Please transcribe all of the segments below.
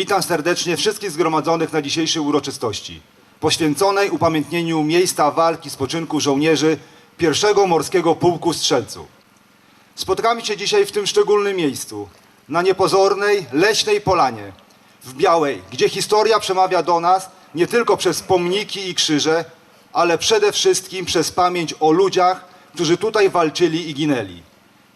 Witam serdecznie wszystkich zgromadzonych na dzisiejszej uroczystości, poświęconej upamiętnieniu miejsca walki spoczynku żołnierzy pierwszego Morskiego Pułku Strzelców. Spotkamy się dzisiaj w tym szczególnym miejscu, na niepozornej, leśnej polanie, w Białej, gdzie historia przemawia do nas nie tylko przez pomniki i krzyże, ale przede wszystkim przez pamięć o ludziach, którzy tutaj walczyli i ginęli.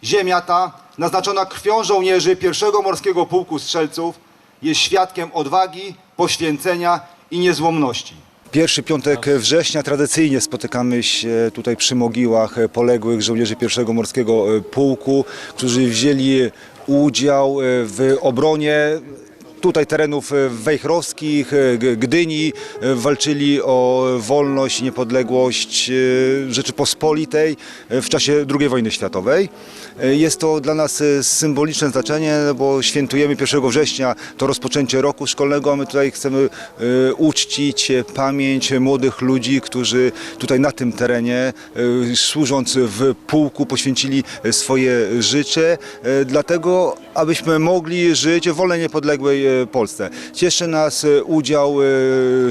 Ziemia ta, naznaczona krwią żołnierzy pierwszego Morskiego Pułku Strzelców, jest świadkiem odwagi, poświęcenia i niezłomności. Pierwszy piątek września tradycyjnie spotykamy się tutaj przy mogiłach poległych żołnierzy pierwszego Morskiego Pułku, którzy wzięli udział w obronie tutaj terenów wejchrowskich, G- Gdyni, walczyli o wolność niepodległość e, Rzeczypospolitej w czasie II wojny światowej. E, Jest to dla nas e, symboliczne znaczenie, bo świętujemy 1 września to rozpoczęcie roku szkolnego, a my tutaj chcemy e, uczcić pamięć młodych ludzi, którzy tutaj na tym terenie, e, służąc w pułku, poświęcili swoje życie, e, dlatego abyśmy mogli żyć w wolnej, niepodległej e, Polsce. Cieszy nas e, udział e,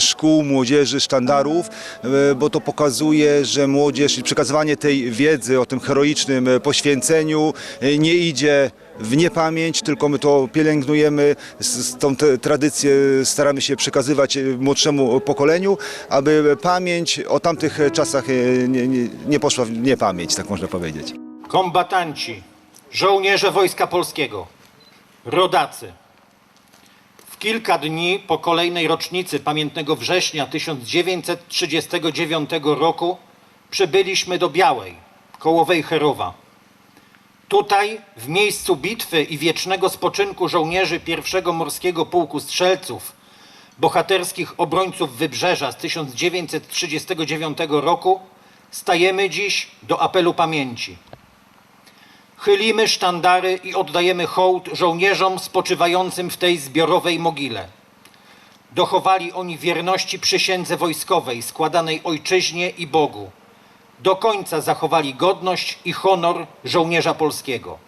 szkół, młodzieży, sztandarów, e, bo to pokazuje, że młodzież i przekazywanie tej wiedzy o tym heroicznym poświęceniu nie idzie w niepamięć, tylko my to pielęgnujemy, z, tą tradycję staramy się przekazywać młodszemu pokoleniu, aby pamięć o tamtych czasach nie, nie, nie poszła w niepamięć, tak można powiedzieć. kombatanci, żołnierze Wojska Polskiego, rodacy. W kilka dni po kolejnej rocznicy pamiętnego września 1939 roku przybyliśmy do Białej, koło Wejherowa. Tutaj, w miejscu bitwy i wiecznego spoczynku żołnierzy pierwszego Morskiego Pułku Strzelców, bohaterskich obrońców Wybrzeża z 1939 roku, stajemy dziś do apelu pamięci. Chylimy sztandary i oddajemy hołd żołnierzom spoczywającym w tej zbiorowej mogile. Dochowali oni wierności przysiędze wojskowej składanej ojczyźnie i Bogu. Do końca zachowali godność i honor żołnierza polskiego.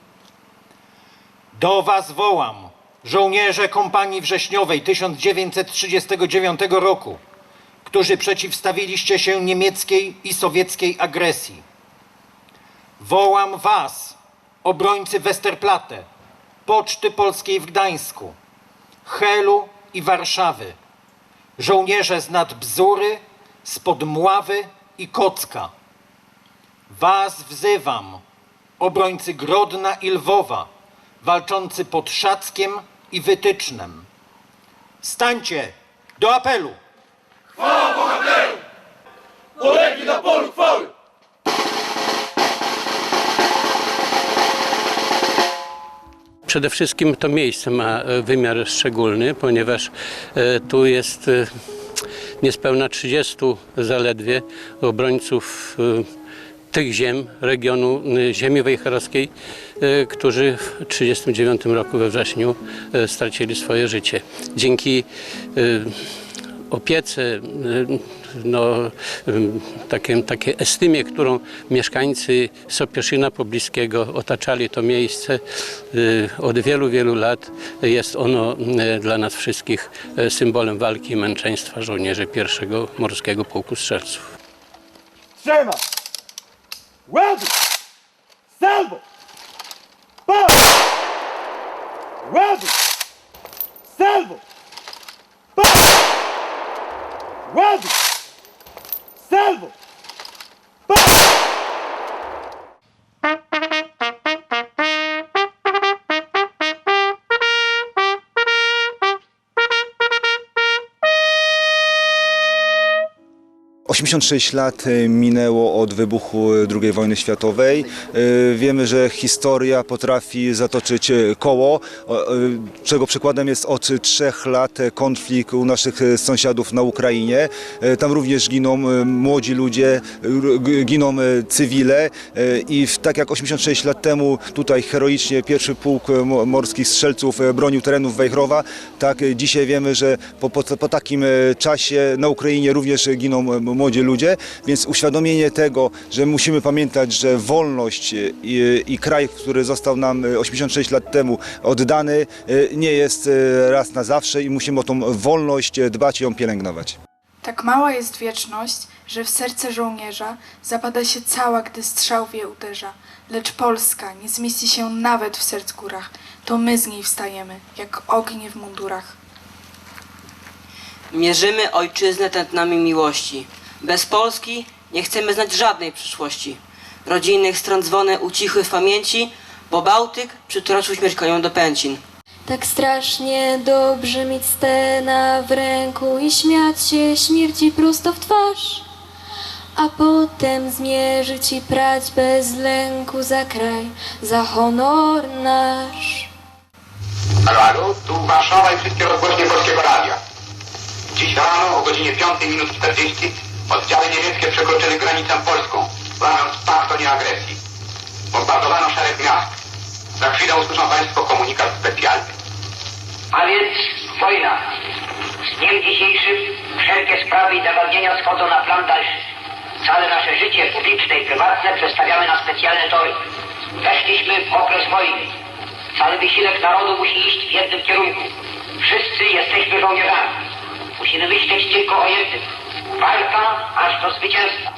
Do Was wołam, żołnierze kompanii wrześniowej 1939 roku, którzy przeciwstawiliście się niemieckiej i sowieckiej agresji. Wołam Was, obrońcy Westerplatte, Poczty Polskiej w Gdańsku, Helu i Warszawy, żołnierze z nad Bzury, spod Mławy i Kocka. Was wzywam, obrońcy Grodna i Lwowa, walczący pod Szackiem i Wytycznem. Stańcie do apelu! Polegli na polu Przede wszystkim to miejsce ma e, wymiar szczególny, ponieważ e, tu jest e, niespełna 30 zaledwie obrońców tych ziem, regionu ziemi wejherowskiej, którzy w 1939 roku we wrześniu stracili swoje życie. Dzięki opiece, y, no, ym, takie, takiej estymie, którą mieszkańcy Sopieszyna pobliskiego otaczali to miejsce y, od wielu, wielu lat. Jest ono y, dla nas wszystkich y, symbolem walki i męczeństwa żołnierzy pierwszego Morskiego Pułku Strzelców. Trzema! Ładuj! Salwo! Ładuj! Salwo! Ładuj! Salwo! 86 lat e, minęło od wybuchu II wojny światowej. E, Wiemy, że historia potrafi zatoczyć e, koło, e, czego przykładem jest od trzech lat e, konflikt u naszych e, sąsiadów na Ukrainie. E, Tam również giną e, młodzi ludzie, giną e, cywile e, i tak jak 86 lat temu tutaj heroicznie pierwszy pułk e, mo- morskich strzelców e, bronił terenów Wejherowa, tak e, dzisiaj wiemy, że po, po, po takim e, czasie na Ukrainie również giną e, młodzi młodzi ludzie, więc uświadomienie tego, że musimy pamiętać, że wolność i, i kraj, który został nam e, 86 lat temu oddany, e, nie jest raz na zawsze i musimy o tą wolność dbać i ją pielęgnować. Tak mała jest wieczność, że w serce żołnierza zapada się cała, gdy strzał wie uderza. Lecz Polska nie zmieści się nawet w serc górach. To my z niej wstajemy, jak ognie w mundurach. Mierzymy ojczyznę tętnami miłości. Bez Polski nie chcemy znać żadnej przyszłości. Rodzinnych stron dzwony ucichły w pamięci, bo Bałtyk przytroczył śmierć koniom do pęcin. Tak strasznie dobrze mieć stena w ręku i śmiać się śmierci prosto w twarz, a potem zmierzyć i prać bez lęku za kraj, za honor nasz. Halo, halo, tu Warszawa i wszystkie rozgłośnie Polskiego Radia. Dziś rano o godzinie 5 minut 40 oddziały niemieckie przekroczyły granicę polską, łamiąc pakt o nieagresji. Bombardowano szereg miast. Za chwilę usłyszą Państwo komunikat specjalny. A więc wojna. Z dniem dzisiejszym wszelkie sprawy i zagadnienia schodzą na plan dalszy. Całe nasze życie publiczne i prywatne przestawiamy na specjalne tory. Weszliśmy w okres wojny. Cały wysiłek narodu musi iść w jednym kierunku. Wszyscy jesteśmy żołnierzami. Musimy myśleć tylko o jednym. Walka aż do zwycięstwa.